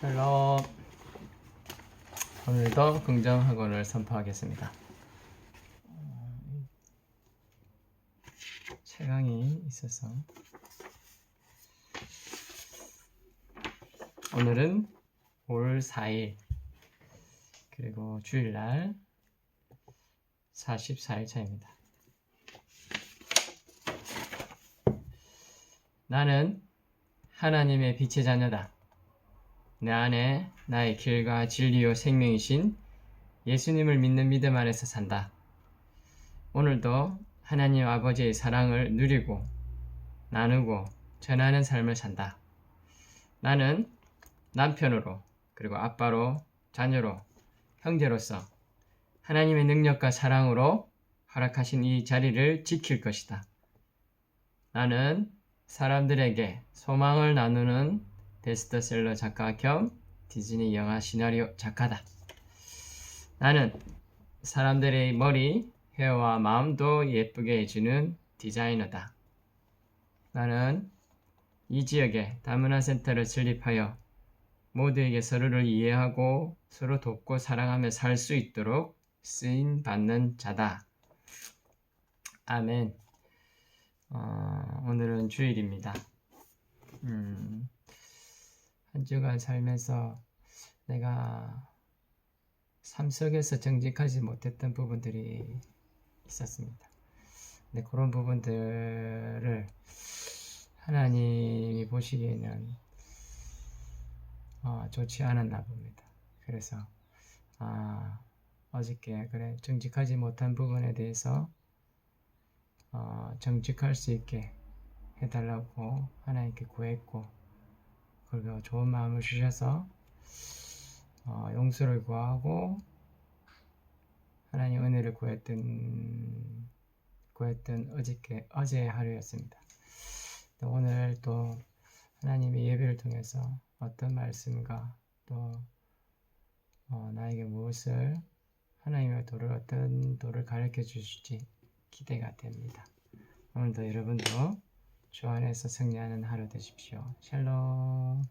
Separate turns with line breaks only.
샬롬. 오늘도 긍정학원을 선포하겠습니다. 어, 채강이 있어서 오늘은 올 4일 그리고 주일날 44일 차입니다. 나는 하나님의 빛의 자녀다. 내 안에 나의 길과 진리요 생명이신 예수님을 믿는 믿음 안에서 산다. 오늘도 하나님 아버지의 사랑을 누리고 나누고 전하는 삶을 산다. 나는 남편으로 그리고 아빠로 자녀로 형제로서 하나님의 능력과 사랑으로 허락하신 이 자리를 지킬 것이다. 나는 사람들에게 소망을 나누는 베스트셀러 작가 겸 디즈니 영화 시나리오 작가다. 나는 사람들의 머리, 헤어와 마음도 예쁘게 해주는 디자이너다. 나는 이 지역에 다문화 센터를 설립하여 모두에게 서로를 이해하고 서로 돕고 사랑하며 살 수 있도록 쓰임 받는 자다. 아멘. 어, 오늘은 주일입니다. 음, 한 주간 살면서 내가 삶 속에서 정직하지 못했던 부분들이 있었습니다. 근데 그런 부분들을 하나님이 보시기에는 어, 좋지 않았나 봅니다. 그래서 아, 어저께 그래 정직하지 못한 부분에 대해서 어, 정직할 수 있게 해달라고 하나님께 구했고 그리고 좋은 마음을 주셔서 어, 용서를 구하고 하나님 은혜를 구했던 구했던 어저께 어제의 하루였습니다. 또 오늘 또 하나님의 예배를 통해서 어떤 말씀과 또 어, 나에게 무엇을 하나님의 도를 어떤 도를 가르쳐 주실지 기대가 됩니다. 오늘도 여러분도 주 안에서 승리하는 하루 되십시오. 샬롬.